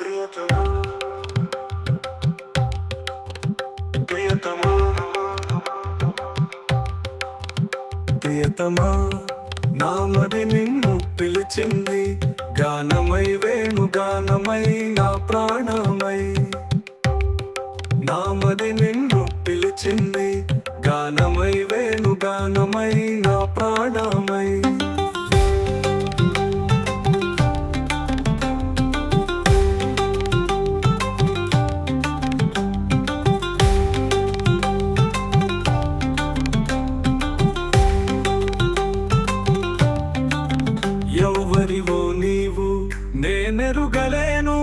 ప్రియతమా ప్రియతమా ప్రియతమా నామది నిన్ను పిలిచింది. గానమై వేణు గానమై నా ప్రాణమై. నామది నిన్ను పిలిచింది. గానమై వేణు గానమై నా ప్రాణమై. ఎరుగలేను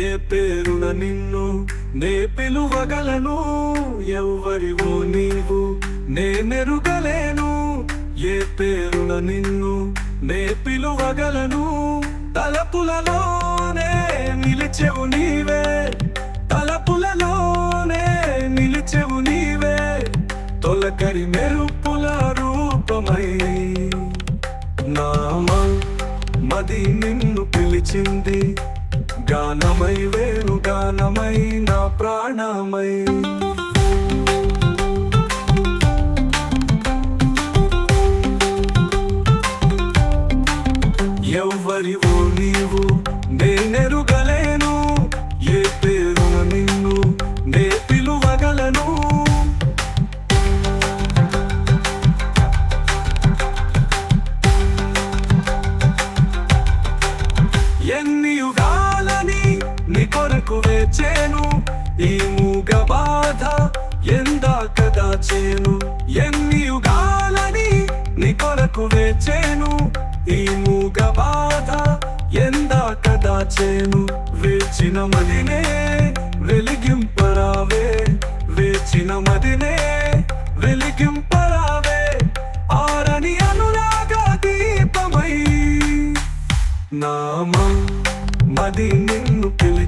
ఏ పేరున నిన్ను నే పిలువగలను ఎవ్వరివో నీవు నేనెరుగలేను ఏ పేరున నిన్ను నే పిలువగలను. తలపులలోనే నిలిచెవు నీవే తలపులలోనే నిలిచెవు నీవే తొలకరి మెరుపుల రూపమై నామా అది నిన్ను పిలిచింది. గానమై వేణు గానమై నా ప్రాణమై. ఎవరివో నీవు నేనెరుగలే. నీ కొరకు వేచేను. ఈ మూగ బాధ ఎందాక దాచేను. ఎన్ని యుగాలని నీ కొరకు వేచేను. ఈ మూగ బాధ ఎందాక దాచేను. వేచిన మదినే వెలిగింపరావే. వేచిన మదినే వెలిగింపరావే. ఆరని అనురాగ దీపమై నామం మది నిన్ను